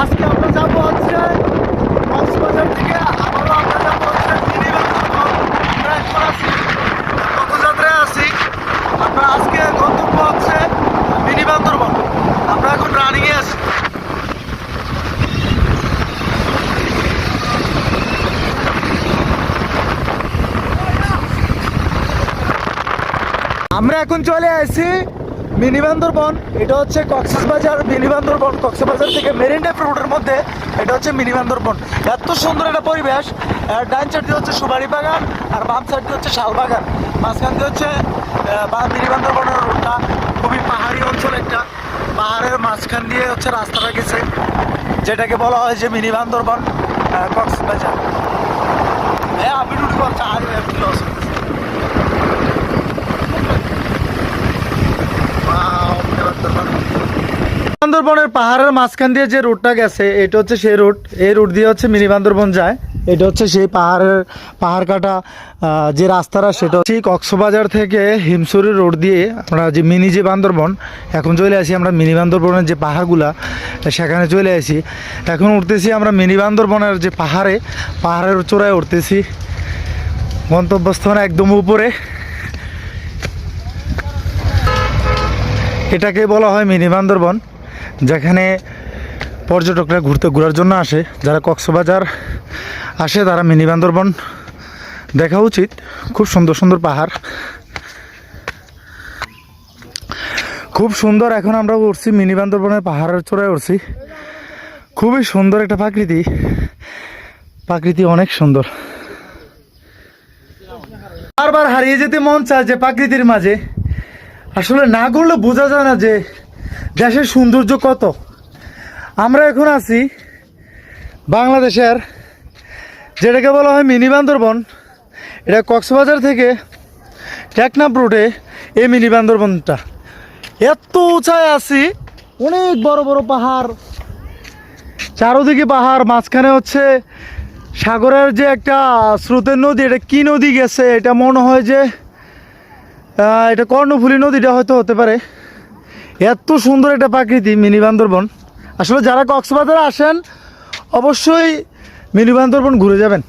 আজকে আমরা যাব হচ্ছে কক্সবাজার থেকে, আবারও আমরা যাব হচ্ছে এখন আছি আমরা আজকে গন্তব্য হচ্ছে মিনি বান্দরবন। আমরা এখন রানিংয়ে আছি। আমরা এখন চলে আসছি মিনি বান্দরবন এটা হচ্ছে কক্সবাজার মিনি বান্দরবন কক্সবাজার থেকে মেরিন ড্রাইভ রোডের মধ্যে এটা হচ্ছে মিনি বান্দরবন এত সুন্দর একটা পরিবেশ। আর ডান সাইড দিয়ে হচ্ছে সুবারি বাগান আর বাম সাইড দিয়ে হচ্ছে শাল বাগান। মাঝখান দিয়ে হচ্ছে মিনি বান্দরবনের রোডটা খুবই পাহাড়ি অঞ্চল একটা। পাহাড়ের মাঝখান দিয়ে হচ্ছে রাস্তাটা গেছে যেটাকে বলা হয় যে মিনি বান্দরবন আহ, কক্সবাজার হ্যাঁ আপনি ডুটি করছে আর কি লস বান্দরবনের পাহাড়ের মাঝখান দিয়ে যে রুটটা গেছে, এটা হচ্ছে সেই রুট এই রুট দিয়ে হচ্ছে মিনি বান্দরবন যায়। এটা হচ্ছে সেই পাহাড়ের পাহাড় কাটা যে রাস্তাটা, সেটা হচ্ছে কক্সবাজার থেকে হিমসুরি রোড দিয়ে আমরা যে মিনি যে বান্দরবন, এখন চলে আসি আমরা মিনি বান্দরবনের যে পাহাড়গুলা, সেখানে চলে আসি। এখন উঠতেছি আমরা মিনি বান্দরবনের যে পাহাড়ে, পাহাড়ের চূড়ায় উঠতেছি। গন্তব্যস্থান একদম উপরে। এটাকে বলা হয় মিনি বান্দরবন যেখানে পর্যটকরা ঘুরতে ঘোরার জন্য আসে, যারা কক্সবাজার আসে তারা মিনি বান্দরবন দেখা উচিত। খুব সুন্দর সুন্দর পাহাড়। খুব সুন্দর এখন আমরা উঠছি মিনি বান্দরবনের পাহাড়ের চূড়ায় উঠছি খুবই সুন্দর একটা প্রাকৃতি। প্রাকৃতি অনেক সুন্দর। বারবার হারিয়ে যেতে মন চায় যে প্রাকৃতির মাঝে। আসলে না করলে বোঝা যায় না যে দেশের সৌন্দর্য কত? আমরা এখন আছি বাংলাদেশের যেটাকে বলা হয় মিনি বান্দরবন এটা কক্সবাজার থেকে টেকনাফ রোডে এই মিনি বান্দরবনটা এত উঁচায় আছি, অনেক বড় বড় পাহাড়। চারোদিকে পাহাড়, মাঝখানে হচ্ছে সাগরের যে একটা স্রোতের নদী, এটা কি নদী গেছে? এটা মনে হয় যে এটা কর্ণফুলী নদীটা হয়তো হতে পারে। এত সুন্দর একটা প্রাকৃতিক মিনি বান্দরবন। আসলে যারা কক্সবাজারে আসেন, অবশ্যই মিনি বান্দরবন ঘুরে যাবেন।